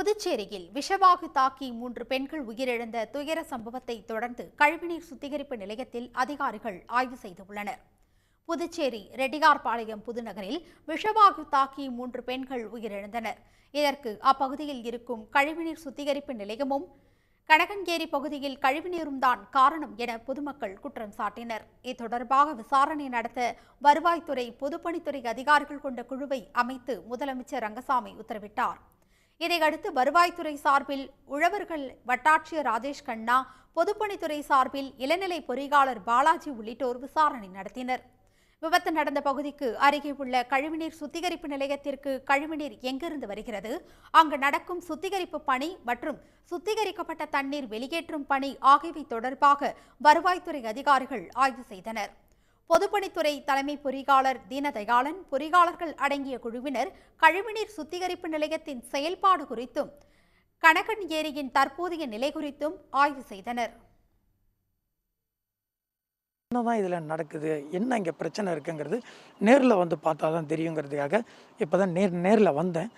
புதுச்சேரியில் விஷவாகு தாக்கி மூன்று பெண்கள் உயிரிழந்த துயர சம்பவத்தை தொடர்ந்து கழிவுநீர் சுத்திகரிப்பு நிலையத்தில் அதிகாரிகள் ஆய்வு செய்துள்ளனர். புதுச்சேரி ரெட்டியார்பாளையம் புதுநகரில் விஷவாகு தாக்கி மூன்று பெண்கள் உயிரிழந்தனர். இதற்கு அப்பகுதியில் இருக்கும் கழிவுநீர் சுத்திகரிப்பு நிலையமும் கனகங்கேரி பகுதியில் கழிவுநீரும் தான் காரணம் என பொதுமக்கள் குற்றம் சாட்டினர். இது தொடர்பாக விசாரணை நடத்த வருவாய்த்துறை பொதுப்பணித்துறை அதிகாரிகள் கொண்ட குழுவை அமைத்து முதலமைச்சர் ரங்கசாமி உத்தரவிட்டார். இதையடுத்து வருவாய்த்துறை சார்பில் உழவர்கள் வட்டாட்சியர் ராஜேஷ் கண்ணா பொதுப்பணித்துறை சார்பில் இளநிலை பொறியாளர் பாலாஜி உள்ளிட்டோர் விசாரணை நடத்தினர். விபத்து நடந்த பகுதிக்கு அருகே உள்ள கழிவுநீர் சுத்திகரிப்பு நிலையத்திற்கு கழிவுநீர் எங்கிருந்து வருகிறது? அங்கு நடக்கும் சுத்திகரிப்பு பணி மற்றும் சுத்திகரிக்கப்பட்ட தண்ணீர் வெளியேற்றும் பணி ஆகியவை தொடர்பாக வருவாய்த்துறை அதிகாரிகள் ஆய்வு செய்தனர். பொதுப்பணித்துறை தலைமை பொறியாளர் தீனதயாளன் பொறியாளர்கள் அடங்கிய குழுவினர் கழிவுநீர் சுத்திகரிப்பு நிலையத்தின் செயல்பாடு குறித்தும் கணக்கன் ஏரியின் தற்போதைய நிலை குறித்தும் ஆய்வு செய்தனர். என்னதான் இதில் நடக்குது என்ன இங்கே பிரச்சனை இருக்குங்கிறது நேரில் வந்து பார்த்தா தான் தெரியுங்கிறதுக்காக இப்போ தான் நேர் நேரில் வந்தேன்.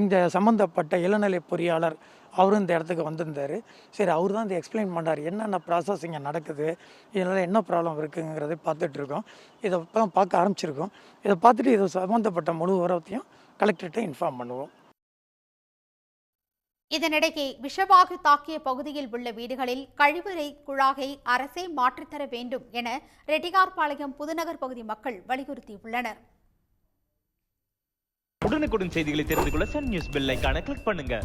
இந்த சம்மந்தப்பட்ட இளநிலை பொறியாளர் அவரும் இந்த இடத்துக்கு வந்திருந்தார். சரி அவர் தான் இதை எக்ஸ்பிளைன் பண்ணார். என்னென்ன ப்ராசஸ் இங்கே நடக்குது? இதனால் என்ன ப்ராப்ளம் இருக்குங்கிறதை பார்த்துட்ருக்கோம். இதை இப்போ தான் பார்க்க ஆரம்பிச்சிருக்கோம். இதை பார்த்துட்டு இது சம்மந்தப்பட்ட முழு விவரத்தையும் கலெக்டர்கிட்ட இன்ஃபார்ம் பண்ணுவோம். இதனிடையே விஷவாகு தாக்கிய பகுதியில் உள்ள வீடுகளில் கழிவறை குழாயை அரசே மாற்றித்தர வேண்டும் என ரெட்டியார்பாளையம் புதுநகர் பகுதி மக்கள் வலியுறுத்தியுள்ளனர். உடனுக்குடன் செய்திகளை தெரிந்து கொள்ள சன் நியூஸ் பெல் ஐகானை கிளிக் பண்ணுங்க.